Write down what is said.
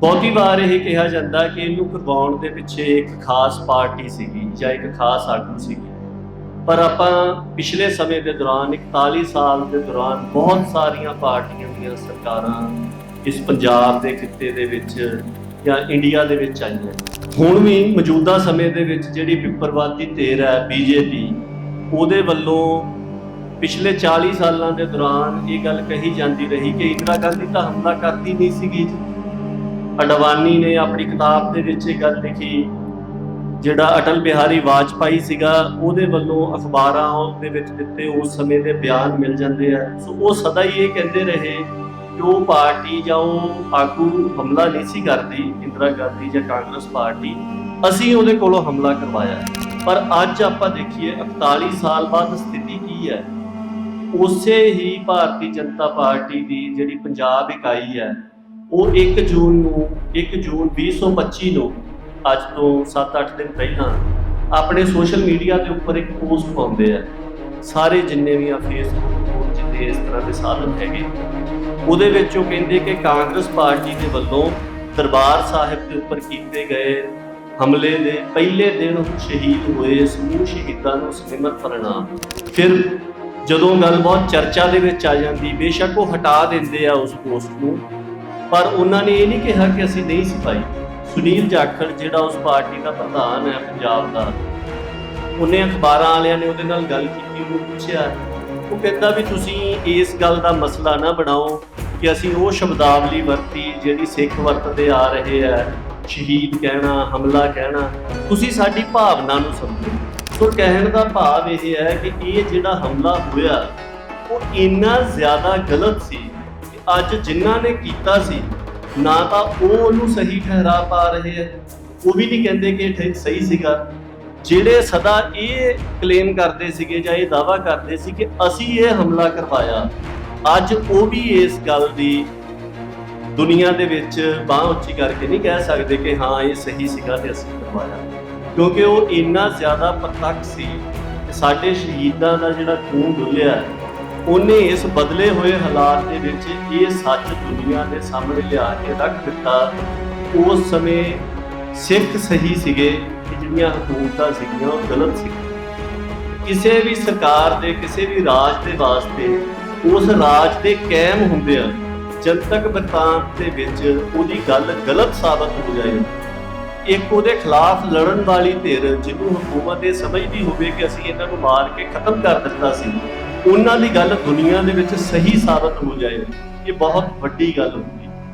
ਬਹੁਤੀ ਵਾਰ ਇਹ ਕਿਹਾ ਜਾਂਦਾ ਕਿ ਇਹਨੂੰ ਕਰਵਾਉਣ ਦੇ ਪਿੱਛੇ ਇੱਕ ਖਾਸ ਪਾਰਟੀ ਸੀਗੀ ਜਾਂ ਇੱਕ ਖਾਸ ਆਗੂ ਸੀਗੀ। ਪਰ ਆਪਾਂ ਪਿਛਲੇ ਸਮੇਂ ਦੇ ਦੌਰਾਨ 41 ਸਾਲ ਦੇ ਦੌਰਾਨ ਬਹੁਤ ਸਾਰੀਆਂ ਪਾਰਟੀਆਂ ਦੀਆਂ ਸਰਕਾਰਾਂ ਇਸ ਪੰਜਾਬ ਦੇ ਖਿੱਤੇ ਦੇ ਵਿੱਚ ਜਾਂ ਇੰਡੀਆ ਦੇ ਵਿੱਚ ਆਈਆਂ। ਹੁਣ ਵੀ ਮੌਜੂਦਾ ਸਮੇਂ ਦੇ ਵਿੱਚ ਜਿਹੜੀ ਵਿਪਰਵਾਦੀ ਧਿਰ ਹੈ ਬੀਜੇਪੀ, ਉਹਦੇ ਵੱਲੋਂ ਪਿਛਲੇ 40 ਸਾਲਾਂ ਦੇ ਦੌਰਾਨ ਇਹ ਗੱਲ ਕਹੀ ਜਾਂਦੀ ਰਹੀ ਕਿ ਇੰਦਰਾ ਗਾਂਧੀ ਤਾਂ ਹਮਲਾ ਕਰਦੀ ਨਹੀਂ ਸੀਗੀ। ਜੀ ਅਡਵਾਨੀ ਨੇ ਆਪਣੀ ਕਿਤਾਬ ਦੇ ਵਿੱਚ ਇਹ ਗੱਲ ਲਿਖੀ, ਜਿਹੜਾ ਅਟਲ ਬਿਹਾਰੀ ਵਾਜਪਾਈ ਸੀਗਾ, ਉਹਦੇ ਵੱਲੋਂ ਅਖਬਾਰਾਂ ਦੇ ਵਿੱਚ ਦਿੱਤੇ ਉਸ ਸਮੇਂ ਦੇ ਬਿਆਨ ਮਿਲ ਜਾਂਦੇ ਆ। ਸੋ ਉਹ ਸਦਾ ਹੀ ਇਹ ਕਹਿੰਦੇ ਰਹੇ ਕਿ ਉਹ ਪਾਰਟੀ ਜਾਂ ਉਹ ਆਗੂ ਹਮਲਾ ਨਹੀਂ ਸੀ ਕਰਦੀ, ਇੰਦਰਾ ਗਾਂਧੀ ਜਾਂ ਕਾਂਗਰਸ ਪਾਰਟੀ। ਅਸੀਂ ਉਹਦੇ ਕੋਲੋਂ ਹਮਲਾ ਕਰਵਾਇਆ। ਪਰ ਅੱਜ ਆਪਾਂ ਦੇਖੀਏ 41 ਸਾਲ ਬਾਅਦ ਸਥਿਤੀ ਕੀ ਹੈ? ਉਸੇ ਹੀ ਭਾਰਤੀ ਜਨਤਾ ਪਾਰਟੀ ਦੀ ਜਿਹੜੀ ਪੰਜਾਬ ਇਕਾਈ ਹੈ ਉਹ 1 ਜੂਨ ਨੂੰ 1 ਜੂਨ 2025 ਨੂੰ, ਅੱਜ ਤੋਂ 7-8 ਦਿਨ ਪਹਿਲਾਂ ਆਪਣੇ ਸੋਸ਼ਲ ਮੀਡੀਆ ਦੇ ਉੱਪਰ ਇੱਕ ਪੋਸਟ ਪਾਉਂਦੇ ਆ। ਸਾਰੇ ਜਿੰਨੇ ਵੀ ਆ ਫੇਸਬੁੱਕ ਜਿੰਨੇ ਇਸ ਤਰ੍ਹਾਂ ਦੇ ਸਾਧਨ ਹੈਗੇ, ਉਹਦੇ ਵਿੱਚ ਉਹ ਕਹਿੰਦੇ ਕਿ ਕਾਂਗਰਸ ਪਾਰਟੀ ਦੇ ਵੱਲੋਂ ਦਰਬਾਰ ਸਾਹਿਬ ਦੇ ਉੱਪਰ ਕੀਤੇ ਗਏ ਹਮਲੇ ਦੇ ਪਹਿਲੇ ਦਿਨ ਸ਼ਹੀਦ ਹੋਏ, ਸਮੂਹ ਸ਼ਹੀਦਾਂ ਨੂੰ ਸਿਮਰ ਪ੍ਰਣਾਮ ਫਿਰ ਜਦੋਂ ਗੱਲ ਬਹੁਤ ਚਰਚਾ ਦੇ ਵਿੱਚ ਆ ਜਾਂਦੀ, ਬੇਸ਼ੱਕ ਉਹ ਹਟਾ ਦਿੰਦੇ ਆ ਉਸ ਪੋਸਟ ਨੂੰ। ਪਰ ਉਹਨਾਂ ਨੇ ਇਹ ਨਹੀਂ ਕਿਹਾ ਕਿ ਅਸੀਂ ਨਹੀਂ ਸੀ ਪਾਈ ਸੁਨੀਲ ਜਾਖੜ, ਜਿਹੜਾ ਉਸ ਪਾਰਟੀ ਦਾ ਪ੍ਰਧਾਨ ਹੈ ਪੰਜਾਬ ਦਾ, ਉਹਨੇ ਅਖਬਾਰਾਂ ਵਾਲਿਆਂ ਨੇ ਉਹਦੇ ਨਾਲ ਗੱਲ ਕੀਤੀ, ਉਹਨੂੰ ਪੁੱਛਿਆ, ਉਹ ਕਹਿੰਦਾ ਵੀ ਤੁਸੀਂ ਇਸ ਗੱਲ ਦਾ ਮਸਲਾ ਨਾ ਬਣਾਓ ਕਿ ਅਸੀਂ ਉਹ ਸ਼ਬਦਾਵਲੀ ਵਰਤੀ ਜਿਹੜੀ ਸਿੱਖ ਵਰਤਦੇ ਆ ਰਹੇ ਆ, ਸ਼ਹੀਦ ਕਹਿਣਾ, ਹਮਲਾ ਕਹਿਣਾ, ਤੁਸੀਂ ਸਾਡੀ ਭਾਵਨਾ ਨੂੰ ਸਮਝੋ। ਸੋ ਕਹਿਣ ਦਾ ਭਾਵ ਇਹ ਹੈ ਕਿ ਇਹ ਜਿਹੜਾ ਹਮਲਾ ਹੋਇਆ, ਉਹ ਇੰਨਾ ਜ਼ਿਆਦਾ ਗਲਤ ਸੀ ਅੱਜ ਜਿਨ੍ਹਾਂ ਨੇ ਕੀਤਾ ਸੀ, ਨਾ ਤਾਂ ਉਹ ਉਹਨੂੰ ਸਹੀ ਠਹਿਰਾ ਪਾ ਰਹੇ ਆ। ਉਹ ਵੀ ਨਹੀਂ ਕਹਿੰਦੇ ਕਿ ਇਹ ਠੀਕ ਸਹੀ ਸੀਗਾ। ਜਿਹੜੇ ਸਦਾ ਇਹ ਕਲੇਮ ਕਰਦੇ ਸੀਗੇ ਜਾਂ ਇਹ ਦਾਵਾ ਕਰਦੇ ਸੀ ਕਿ ਅਸੀਂ ਇਹ ਹਮਲਾ ਕਰਵਾਇਆ, ਅੱਜ ਉਹ ਵੀ ਇਸ ਗੱਲ ਦੀ ਦੁਨੀਆ ਦੇ ਵਿੱਚ ਬਾਹ ਉੱਚੀ ਕਰਕੇ ਨਹੀਂ ਕਹਿ ਸਕਦੇ ਕਿ ਹਾਂ, ਇਹ ਸਹੀ ਸੀਗਾ ਤੇ ਅਸੀਂ ਕਰਵਾਇਆ। ਕਿਉਂਕਿ ਉਹ ਇੰਨਾ ਜ਼ਿਆਦਾ ਪ੍ਰਤੱਖ ਸੀ ਸਾਡੇ ਸ਼ਹੀਦਾਂ ਦਾ ਜਿਹੜਾ ਖੂਨ ਡੁੱਲਿਆ ਉਹਨੇ ਇਸ ਬਦਲੇ ਹੋਏ ਹਾਲਾਤ ਦੇ ਵਿੱਚ ਇਹ ਸੱਚ ਦੁਨੀਆ ਦੇ ਸਾਹਮਣੇ ਲਿਆ ਕੇ ਰੱਖ ਦਿੱਤਾ। ਉਸ ਸਮੇਂ ਸਿੱਖ ਸਹੀ ਸੀਗੇ ਕਿ ਜਿਹੜੀਆਂ ਹਕੂਮਤਾਂ ਸੀਗੀਆਂ ਉਹ ਗਲਤ ਸੀ। ਕਿਸੇ ਵੀ ਸਰਕਾਰ ਦੇ, ਕਿਸੇ ਵੀ ਰਾਜ ਦੇ ਵਾਸਤੇ ਉਸ ਰਾਜ ਦੇ ਕਾਇਮ ਹੁੰਦੇ ਆ, ਜਨਤਕ ਵਰਤਾਂਤ ਦੇ ਵਿੱਚ ਉਹਦੀ ਗੱਲ ਗਲਤ ਸਾਬਤ ਹੋ ਜਾਏ। ਇੱਕ ਉਹਦੇ ਖਿਲਾਫ ਲੜਨ ਵਾਲੀ ਧਿਰ ਜਿਹਨੂੰ ਹਕੂਮਤ ਇਹ ਸਮਝਦੀ ਹੋਵੇ ਕਿ ਅਸੀਂ ਇਹਨਾਂ ਨੂੰ ਮਾਰ ਕੇ ਖਤਮ ਕਰ ਦਿੱਤਾ ਸੀ। ਉਹਨਾਂ ਦੀ ਗੱਲ ਦੁਨੀਆ ਦੇ ਵਿੱਚ ਸਹੀ ਸਾਬਤ ਹੋ ਜਾਏ, ਇਹ ਬਹੁਤ ਵੱਡੀ ਗੱਲ ਹੁੰਦੀ